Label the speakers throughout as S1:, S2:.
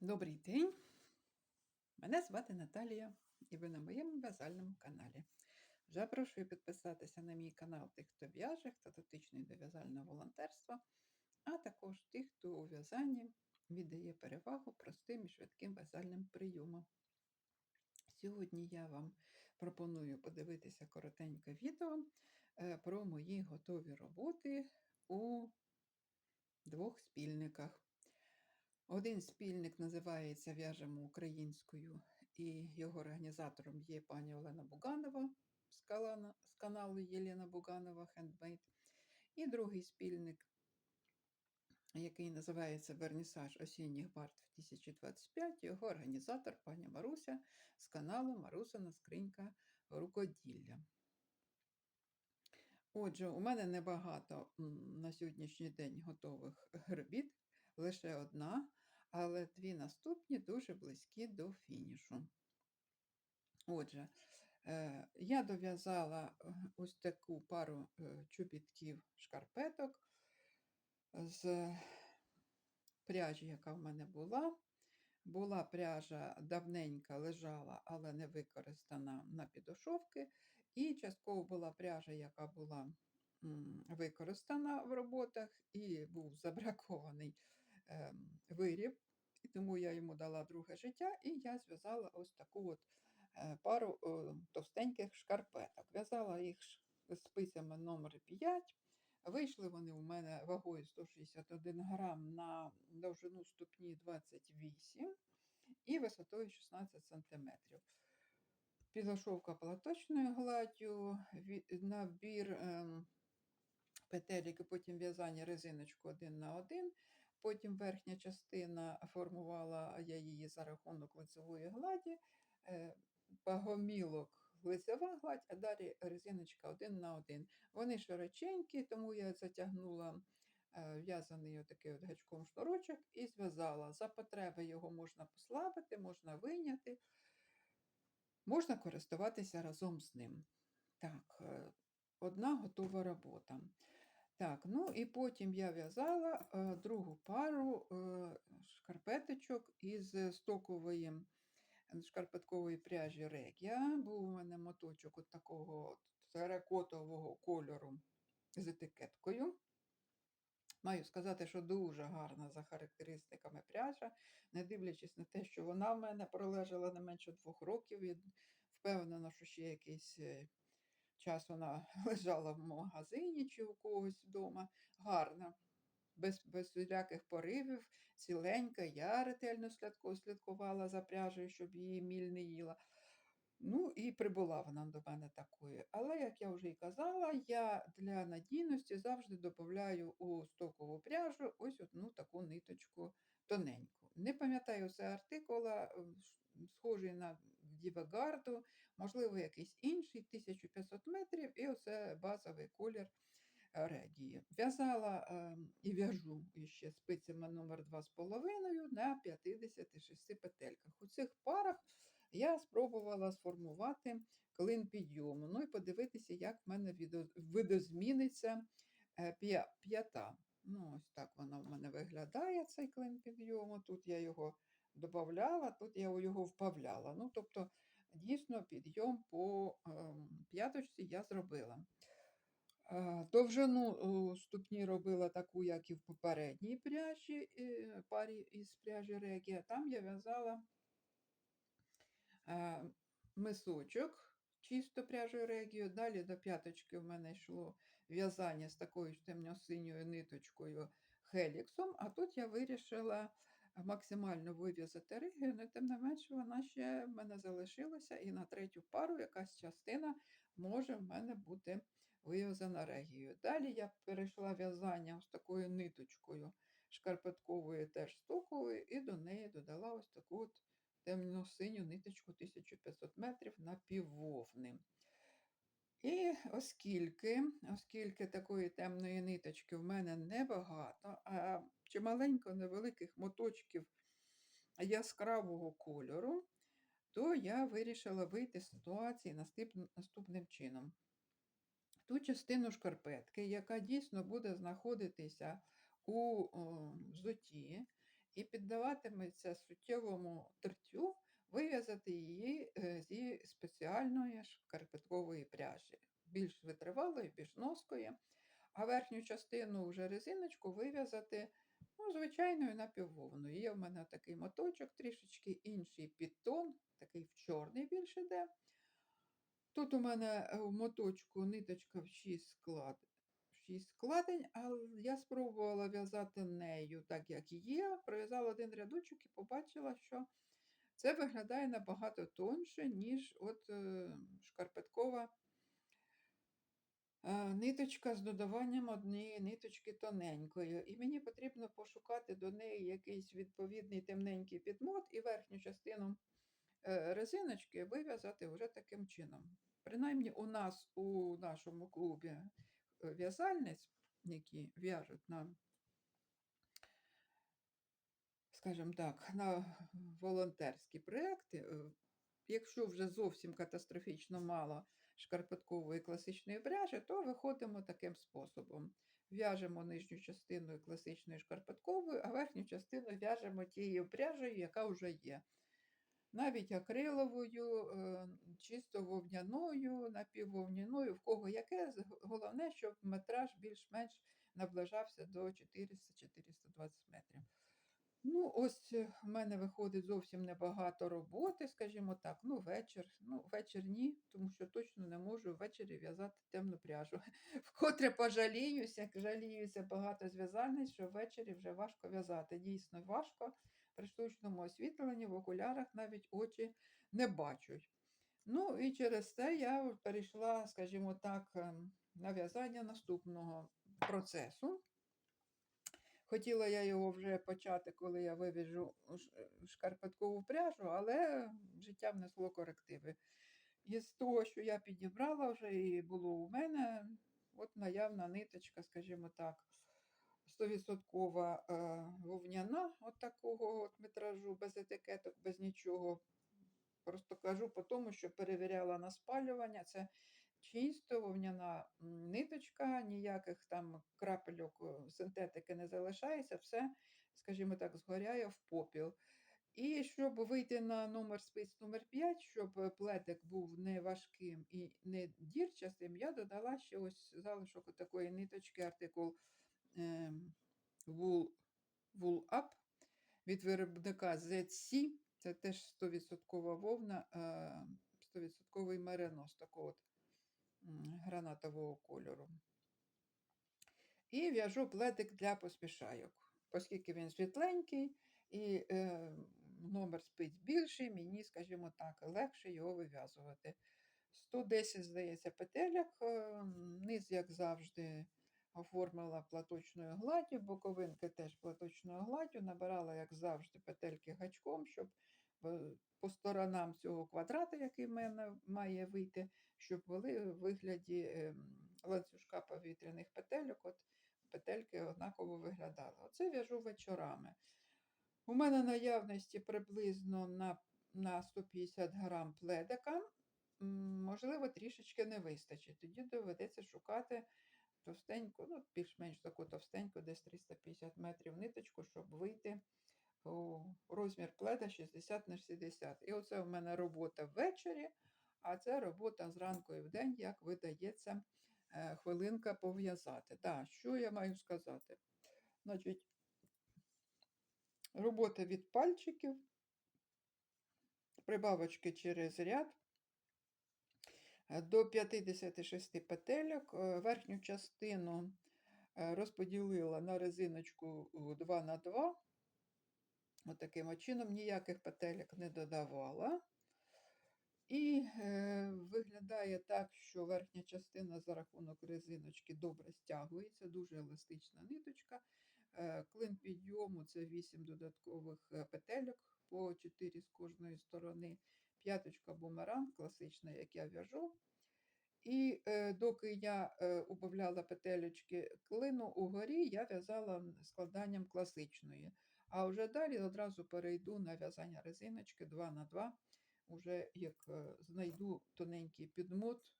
S1: Добрий день! Мене звати Наталія, і ви на моєму в'язальному каналі. Запрошую підписатися на мій канал тих, хто в'яже, хто дотичний до в'язального волонтерства, а також тих, хто у в'язанні віддає перевагу простим і швидким в'язальним прийомам. Сьогодні я вам пропоную подивитися коротеньке відео е, про мої готові роботи у двох спільниках. Один спільник називається В'яжемо українською, і його організатором є пані Олена Буганова з каналу Єлена Буганова Хендмейд. І другий спільник, який називається Вернісаж осінніх бард 2025, його організатор пані Маруся з каналу Марусина Скринька рукоділля. Отже, у мене небагато на сьогоднішній день готових робіт, лише одна, але дві наступні дуже близькі до фінішу. Отже, е, я дов'язала е, ось таку пару е, чобітків шкарпеток з пряжі, яка в мене була. Була пряжа давненька лежала, але не використана на підошовки. І частково була пряжа, яка була використана в роботах, і був забракований виріб, і тому я йому дала друге життя, і я зв'язала ось таку от е, пару е, товстеньких шкарпеток. В'язала їх ш- спицями номер 5. Вийшли вони у мене вагою 161 грам на довжину ступні 28 і висотою 16 см. Підошовка платочною гладдю, набір ем, петелік і потім в'язання резиночку один на один. Потім верхня частина формувала я її за рахунок лицевої гладі, е, пагомілок лицева гладь, а далі резиночка один на один. Вони широченькі, тому я затягнула е, в'язаний отакий от гачком шнурочок і зв'язала. За потреби його можна послабити, можна вийняти, можна користуватися разом з ним. Так, е, одна готова робота. Так, ну і потім я в'язала е, другу пару е, шкарпеточок із стокової шкарпеткової пряжі Регія. Був у мене моточок от такого от теракотового кольору з етикеткою. Маю сказати, що дуже гарна за характеристиками пряжа, не дивлячись на те, що вона в мене пролежала не менше двох років. І впевнена, що ще якийсь е, час вона лежала в магазині чи у когось вдома. Гарна, без, без всіляких поривів, ціленька. Я ретельно слідкувала за пряжею, щоб її міль не їла. Ну і прибула вона до мене такою. Але, як я вже і казала, я для надійності завжди додаю у стокову пряжу ось одну таку ниточку тоненьку. Не пам'ятаю це артикула, схожий на Дівегарду, можливо, якийсь інший, 1500 метрів, і оце базовий колір е, Регії. В'язала е, і в'яжу ще спицями номер 2,5 на 56 петельках. У цих парах я спробувала сформувати клин підйому. Ну і подивитися, як в мене видозміниться е, п'ята. Ну, ось так воно в мене виглядає, цей клин підйому. Тут я його додавала, тут я його впавляла. Ну, тобто, дійсно, підйом по ем, п'яточці я зробила. Е, Довжину о, ступні робила таку, як і в попередній пряжі, е, парі із пряжі Регія. Там я в'язала е, мисочок чисто пряжою Регію. Далі до п'яточки в мене йшло в'язання з такою ж темно-синьою ниточкою Хеліксом, а тут я вирішила максимально вив'язати але тим не менше вона ще в мене залишилася, і на третю пару якась частина може в мене бути вив'язана Регією. Далі я перейшла в'язання з такою ниточкою шкарпетковою, теж стоковою, і до неї додала ось таку от темно-синю ниточку 1500 метрів напіввовни. І оскільки, оскільки такої темної ниточки в мене небагато, а чималенько невеликих моточків яскравого кольору, то я вирішила вийти з ситуації наступ- наступним чином. Ту частину шкарпетки, яка дійсно буде знаходитися у о, взутті, і піддаватиметься суттєвому тертю вив'язати її е, зі спеціальної шкарпеткової пряжі, більш витривалої, більш носкої, а верхню частину вже резиночку вив'язати ну, звичайною напіввовною. Є в мене такий моточок, трішечки інший підтон, такий в чорний більше йде. Тут у мене е, в моточку ниточка в 6 склад. 6 складень, але я спробувала в'язати нею так, як є. Пров'язала один рядочок і побачила, що це виглядає набагато тоньше, ніж от е, шкарпеткова е, ниточка з додаванням однієї ниточки тоненької. І мені потрібно пошукати до неї якийсь відповідний темненький підмот і верхню частину е, резиночки вив'язати вже таким чином. Принаймні, у нас у нашому клубі в'язальниць, які в'яжуть на, скажімо так, на волонтерські проекти, е, якщо вже зовсім катастрофічно мало шкарпеткової класичної пряжі, то виходимо таким способом. В'яжемо нижню частину класичної шкарпеткової, а верхню частину в'яжемо тією пряжею, яка вже є. Навіть акриловою, е, чисто вовняною, напіввовняною, в кого яке. Головне, щоб метраж більш-менш наближався до 400-420 метрів. Ну, ось е, в мене виходить зовсім небагато роботи, скажімо так. Ну, вечір. Ну, вечір ні, тому що точно не можу ввечері в'язати темну пряжу. Вкотре пожаліюся, жаліюся багато зв'язальниць, що ввечері вже важко в'язати. Дійсно важко. При штучному освітленні в окулярах навіть очі не бачать. Ну і через це я перейшла, скажімо так, ем, на в'язання наступного процесу. Хотіла я його вже почати, коли я вивіжу шкарпеткову пряжу, але життя внесло корективи. І з того, що я підібрала вже і було у мене, от наявна ниточка, скажімо так, 100% е, вовняна, от такого от метражу, без етикеток, без нічого. Просто кажу по тому, що перевіряла на спалювання. Це чисто вовняна ниточка, ніяких там крапельок е, синтетики не залишається, все, скажімо так, згоряє в попіл. І щоб вийти на номер спиць номер 5, щоб е, плетик був не важким і не дірчастим, я додала ще ось залишок такої ниточки, артикул ем, Wool, Wool Up від виробника ZC. Це теж 100% вовна, е, 100% меринос такого от гранатового кольору. І в'яжу плетик для поспішайок. Оскільки він світленький і е, номер спиць більший, мені, скажімо так, легше його вив'язувати. 110, здається, петельок, е, низ, як завжди, оформила платочною гладдю, боковинки теж платочною гладдю, набирала, як завжди, петельки гачком, щоб е, по сторонам цього квадрата, який в мене має вийти, щоб були в вигляді ем, ланцюжка повітряних петельок, от петельки однаково виглядали. Оце в'яжу вечорами. У мене наявності приблизно на, на 150 грам пледика. Можливо, трішечки не вистачить. Тоді доведеться шукати товстеньку, ну, більш-менш таку товстеньку, десь 350 метрів ниточку, щоб вийти у розмір пледа 60 на 60. І оце у мене робота ввечері, а це робота зранку і вдень, як видається е, хвилинка пов'язати. Так, що я маю сказати? Значить, робота від пальчиків, прибавочки через ряд. е, До 56 петельок. Е, Верхню частину розподілила на резиночку 2 на 2 Отаким от чином ніяких петельок не додавала. І е, виглядає так, що верхня частина за рахунок резиночки добре стягується, дуже еластична ниточка. Е, клин підйому це 8 додаткових е, петельок по 4 з кожної сторони. П'яточка бумеранг, класична, як я в'яжу. І е, доки я е, убавляла петелечки клину угорі, я в'язала складанням класичної. А вже далі одразу перейду на в'язання резиночки 2 на 2 Уже як е, знайду тоненький підмот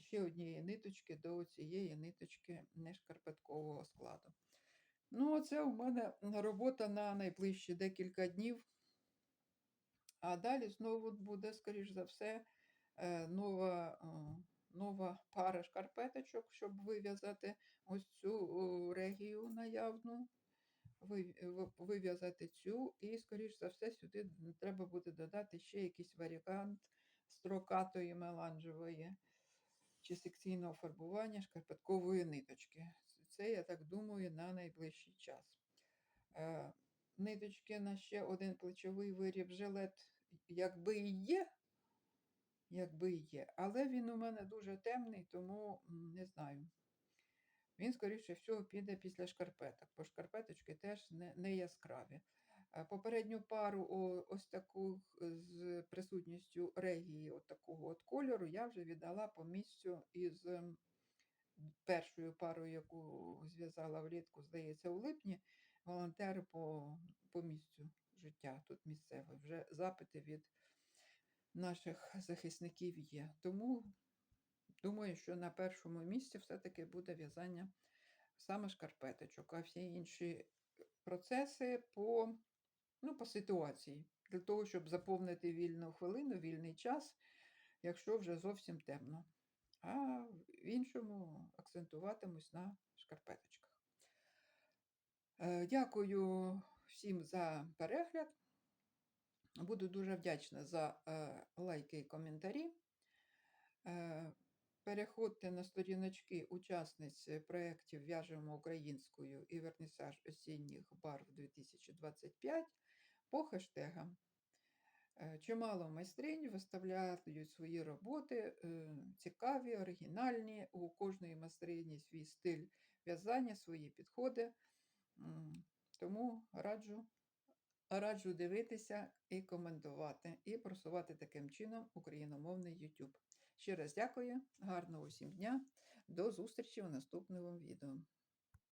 S1: ще однієї ниточки до цієї ниточки нешкарпеткового складу. Ну, це у мене робота на найближчі декілька днів. А далі знову буде, скоріш за все, е, нова, е, нова пара шкарпеточок, щоб вив'язати ось цю регію наявну. Ви- ви- Вив'язати цю, і, скоріш за все, сюди треба буде додати ще якийсь варіант строкатої меланжевої чи секційного фарбування шкарпеткової ниточки. Це, я так думаю, на найближчий час. Е, ниточки на ще один плечовий виріб жилет, якби і є, якби і є, але він у мене дуже темний, тому не знаю. Він, скоріше всього, піде після шкарпеток, бо шкарпеточки теж не, не яскраві. Е, Попередню пару ось таку з присутністю регії от такого от кольору я вже віддала по місцю із ем, першою парою, яку зв'язала влітку, здається, у липні, волонтери по, по місцю життя тут місцеве. Вже запити від наших захисників є. Тому думаю, що на першому місці все-таки буде в'язання саме шкарпеточок, а всі інші процеси по, ну, по ситуації, для того, щоб заповнити вільну хвилину, вільний час, якщо вже зовсім темно. А в іншому акцентуватимусь на шкарпеточках. Е, Дякую всім за перегляд. Буду дуже вдячна за е, лайки і коментарі. Е, Переходьте на сторіночки учасниць проєктів В'яжемо українською і вернісаж осінніх барв 2025 по хештегам. Е, Чимало майстринь виставляють свої роботи, е, цікаві, оригінальні. У кожної майстрині свій стиль в'язання, свої підходи. Тому раджу, раджу дивитися і коментувати, і просувати таким чином україномовний YouTube. Ще раз дякую, гарного усім дня, до зустрічі у наступному відео.